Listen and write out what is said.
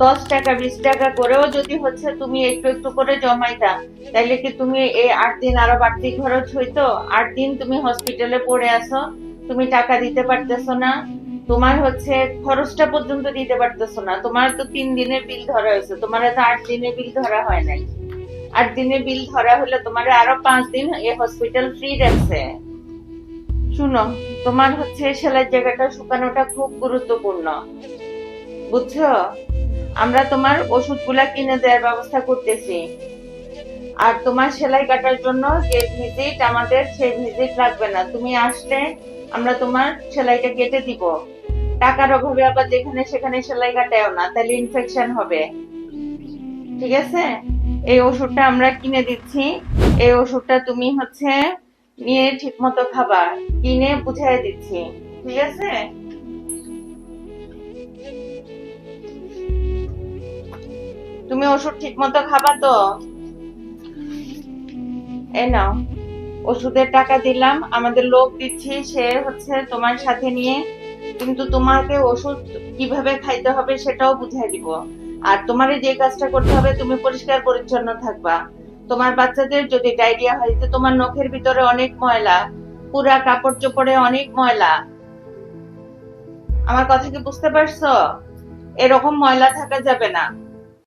দশ টাকা, বিশ টাকা করেও যদি হচ্ছে তুমি একটু একটু করে জমাইতা, তাইলে কি তুমি এই আট দিন আরও বাড়তি খরচ হইতো? আট দিন তুমি হসপিটালে পড়ে আসো তুমি টাকা দিতে পারতেছো না, তোমার হচ্ছে খরচটা পর্যন্ত দিতে পারতেছো না, তোমার তো তিন দিনের বিল ধরা হয়েছে, তোমার তো আট দিনের বিল ধরা হয় নাই। আট দিনের বিল ধরা হলে তোমার আরও পাঁচ দিন এ হসপিটাল ফ্রি রাখছে শুনো, তোমার হচ্ছে সেলাই জায়গাটা শুকানোটা খুব গুরুত্বপূর্ণ। বুঝছ? আমরা তোমার ওষুধগুলা কিনে দেওয়ার ব্যবস্থা করতেছি। আর তোমার সেলাই কাটার জন্য যে ভিজিট আমাদের সেই ভিজিট লাগবে না। তুমি আসলে আমরা তোমার সেলাইটা কেটে দিব। টাকার অভাবে আবার যেখানে সেখানে সেলাই কাটায়ও না, তাহলে ইনফেকশন হবে। ঠিক আছে? এই ওষুধটা আমরা কিনে দিচ্ছি। এই ওষুধটা তুমি হচ্ছে নিয়ে ঠিক মতো খাবা। কিনে বুঝাই দিচ্ছি। ঠিক আছে? তুমি ওষুধ ঠিক মতো খাবা তো? এই নাও, ওষুধের টাকা দিলাম। আমাদের লোক দিচ্ছি, সে হচ্ছে তোমার সাথে নিয়ে। কিন্তু তোমাকে ওষুধ কীভাবে খাইতে হবে সেটাও বুঝাই দিব। আর তোমার যে কাজটা করতে হবে, তুমি পরিষ্কার পরিচ্ছন্ন থাকবা। তোমার বাচ্চাদের যদি ডায়রিয়া হয়, তো তোমার নখের ভিতরে অনেক ময়লা, পুরা কাপড় চোপড়ে অনেক ময়লা। আমার কথা কি বুঝতে পারছ? এরকম ময়লা থাকা যাবে না।